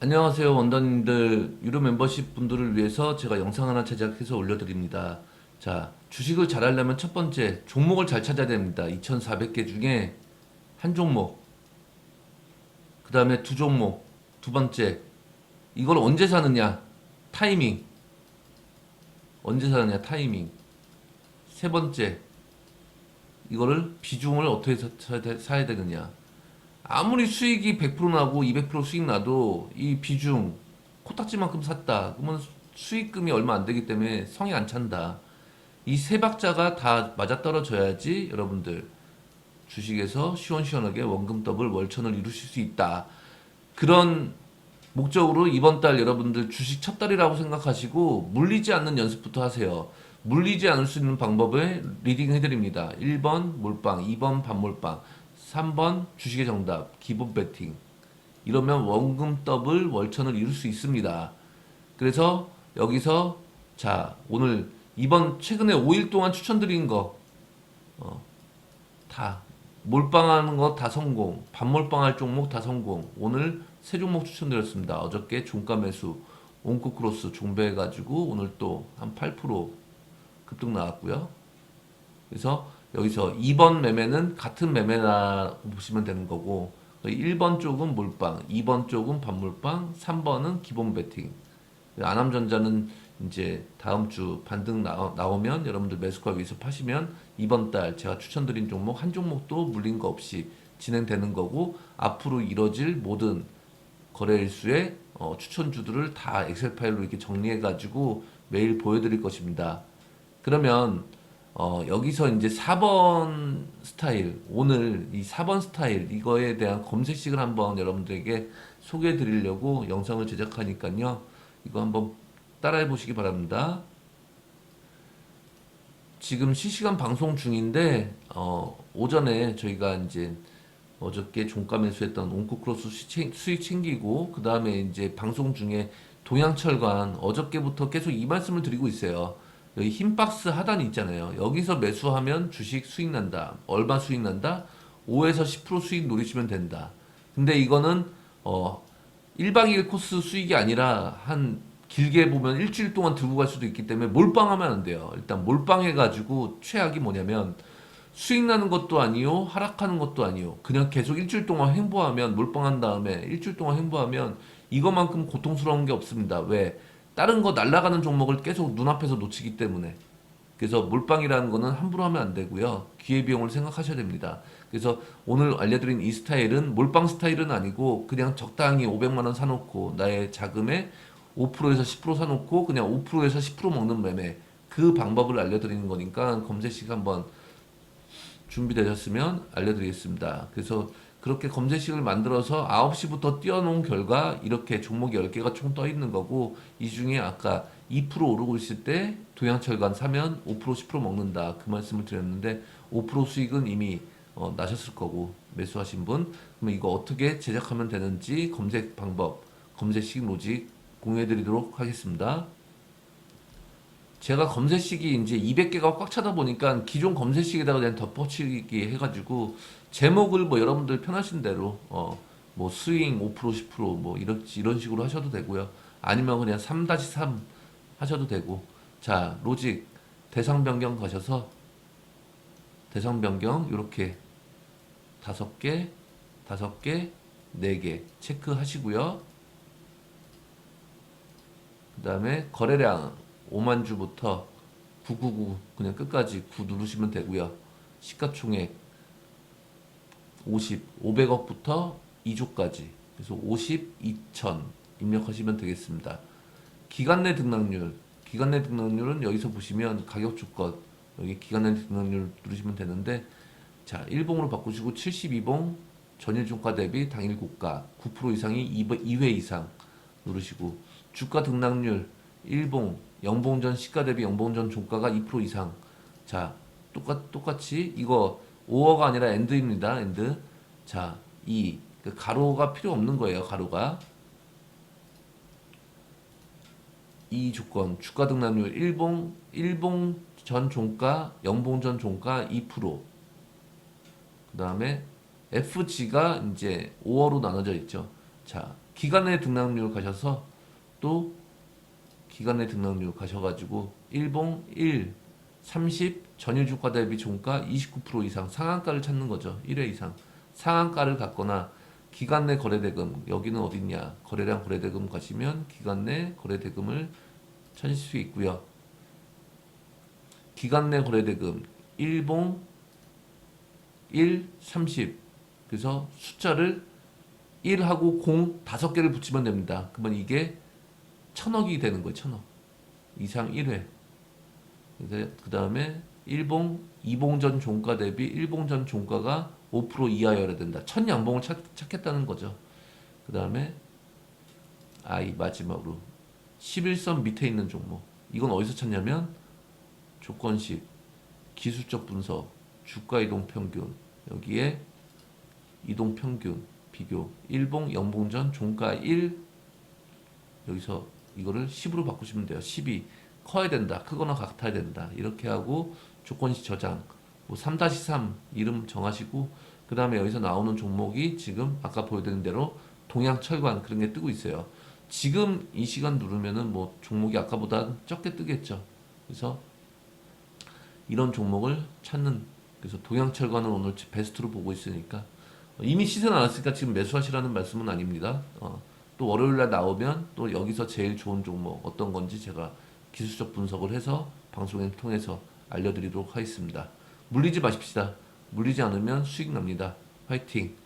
안녕하세요 원더님들. 유료 멤버십 분들을 위해서 제가 영상 하나 제작해서 올려드립니다. 자 주식을 잘 하려면 첫 번째 종목을 잘 찾아야 됩니다. 2400개 중에 한 종목 그 다음에 두 종목 두 번째. 이걸 언제 사느냐? 타이밍. 언제 사느냐? 타이밍. 세 번째. 이거를 비중을 어떻게 사- 되- 사야 되느냐 아무리 수익이 100% 나고 200% 수익 나도 이 비중 코딱지만큼 샀다. 그러면 수익금이 얼마 안 되기 때문에 성이 안 찬다. 이 세 박자가 다 맞아떨어져야지 여러분들 주식에서 시원시원하게 원금 더블 월천을 이루실 수 있다. 그런 목적으로 이번 달 여러분들 주식 첫 달이라고 생각하시고 물리지 않는 연습부터 하세요. 물리지 않을 수 있는 방법을 리딩 해드립니다. 1번 몰빵, 2번 반몰빵, 3번 주식의 정답, 기본 배팅. 이러면 원금 더블 월천을 이룰 수 있습니다. 그래서 여기서 자 오늘 이번 최근에 5일 동안 추천드린 거 어, 다 몰빵하는 거 다 성공, 반몰빵할 종목 다 성공. 오늘 세 종목 추천드렸습니다. 어저께 종가 매수, 온코크로스 종배해가지고 오늘 또 한 8% 급등 나왔고요. 그래서 여기서 2번 매매는 같은 매매라 보시면 되는 거고 1번 쪽은 몰빵, 2번 쪽은 반몰빵, 3번은 기본 베팅. 안암전자는 이제 다음 주 반등 나, 나오 면 여러분들 매수가 위에서 파시면 이번 달 제가 추천드린 종목 한 종목도 물린 거 없이 진행되는 거고 앞으로 이뤄질 모든 거래 일수의 어, 추천주들을 다 엑셀 파일로 이렇게 정리해 가지고 매일 보여드릴 것입니다. 그러면 어, 여기서 이제 4번 스타일, 오늘 이 4번 스타일, 이거에 대한 검색식을 한번 여러분들에게 소개해 드리려고 영상을 제작하니까요. 이거 한번 따라해 보시기 바랍니다. 지금 실시간 방송 중인데, 어, 오전에 저희가 이제 어저께 종가 매수했던 온코크로스 수익 챙기고, 그 다음에 이제 방송 중에 동양철관 어저께부터 계속 이 말씀을 드리고 있어요. 여기 흰 박스 하단이 있잖아요. 여기서 매수하면 주식 수익 난다. 얼마 수익 난다? 5에서 10% 수익 노리시면 된다. 근데 이거는 어 1박 2일 코스 수익이 아니라 한 길게 보면 일주일 동안 들고 갈 수도 있기 때문에 몰빵하면 안 돼요. 일단 몰빵해 가지고 최악이 뭐냐면 수익 나는 것도 아니요, 하락하는 것도 아니요. 그냥 계속 일주일 동안 행보하면 몰빵한 다음에 일주일 동안 행보하면 이거만큼 고통스러운 게 없습니다. 왜? 다른 거 날아가는 종목을 계속 눈앞에서 놓치기 때문에. 그래서 몰빵이라는 거는 함부로 하면 안 되고요. 기회비용을 생각하셔야 됩니다. 그래서 오늘 알려드린 이 스타일은 몰빵 스타일은 아니고 그냥 적당히 500만 원 사놓고 나의 자금에 5%에서 10% 사놓고 그냥 5%에서 10% 먹는 매매 그 방법을 알려드리는 거니까 검색식 한번 준비되셨으면 알려드리겠습니다. 그래서 그렇게 검색식을 만들어서 9시부터 띄워놓은 결과 이렇게 종목이 10개가 총 떠 있는 거고 이 중에 아까 2% 오르고 있을 때 동양철관 사면 5% 10% 먹는다 그 말씀을 드렸는데 5% 수익은 이미 어, 나셨을 거고 매수하신 분 그러면 이거 어떻게 제작하면 되는지 검색 방법 검색식 로직 공유해 드리도록 하겠습니다. 제가 검색식이 이제 200개가 꽉 차다 보니까 기존 검색식에다가 그냥 덧붙이기 해가지고 제목을 뭐 여러분들 편하신 대로 어 뭐 스윙 5% 10%뭐 이런 이런 식으로 하셔도 되고요. 아니면 그냥 3-3 하셔도 되고 자 로직 대상 변경 가셔서 대상 변경 이렇게 다섯 개, 다섯 개, 네 개 체크하시고요. 그 다음에 거래량 5만 주부터 999 그냥 끝까지 9 누르시면 되고요. 시가총액 50, 500억부터 2조까지 그래서 50, 2천 입력하시면 되겠습니다. 기간 내 등락률, 기간 내 등락률은 여기서 보시면 가격 조건 여기 기간 내 등락률 누르시면 되는데 자 1봉으로 바꾸시고 72봉 전일 종가 대비 당일 고가 9% 이상이 2회 이상 누르시고 주가 등락률 1봉 영봉전 시가 대비 영봉전 종가가 2% 이상 자 똑같 똑같이 이거 5어가 아니라 엔드입니다. 엔드. 자 이 그 가로가 필요 없는 거예요 가로가. 이 조건 주가 등락률 1봉 1봉 전 종가 영봉 전 종가 2%그 다음에 FG가 이제 5어로 나눠져 있죠. 자, 기간내 등락률 가셔서 또 기간내 등락률 가셔가지고 일봉 1 30 전일 주가 대비 종가 29% 이상 상한가를 찾는 거죠. 1회 이상 상한가를 갖거나 기간 내 거래대금 여기는 어딨냐 거래량 거래대금 가시면 기간 내 거래대금을 찾을 수 있고요. 기간 내 거래대금 일봉 1 30 그래서 숫자를 1하고 0 다섯 개를 붙이면 됩니다. 그러면 이게 천억이 되는 거예요. 천억 이상 1회 그 다음에 일봉 이봉전 종가 대비 일봉전 종가가 5% 이하여야 된다. 첫 양봉을 찾, 찾겠다는 거죠. 그 다음에 아이 마지막으로 11선 밑에 있는 종목. 이건 어디서 찾냐면 조건식, 기술적 분석, 주가 이동 평균 여기에 이동 평균 비교 일봉 영봉전 종가 1 여기서 이거를 10으로 바꾸시면 돼요. 10이 커야 된다. 크거나 같아야 된다. 이렇게 하고 조건식 저장 뭐 3-3 이름 정하시고 그 다음에 여기서 나오는 종목이 지금 아까 보여드린 대로 동양 철관 그런 게 뜨고 있어요. 지금 이 시간 누르면은 뭐 종목이 아까보다 적게 뜨겠죠. 그래서 이런 종목을 찾는 그래서 동양 철관을 오늘 베스트로 보고 있으니까 이미 시세 나왔으니까 지금 매수하시라는 말씀은 아닙니다. 어, 또 월요일 날 나오면 또 여기서 제일 좋은 종목 어떤 건지 제가 기술적 분석을 해서 방송을 통해서 알려드리도록 하겠습니다. 물리지 마십시다. 물리지 않으면 수익 납니다. 화이팅!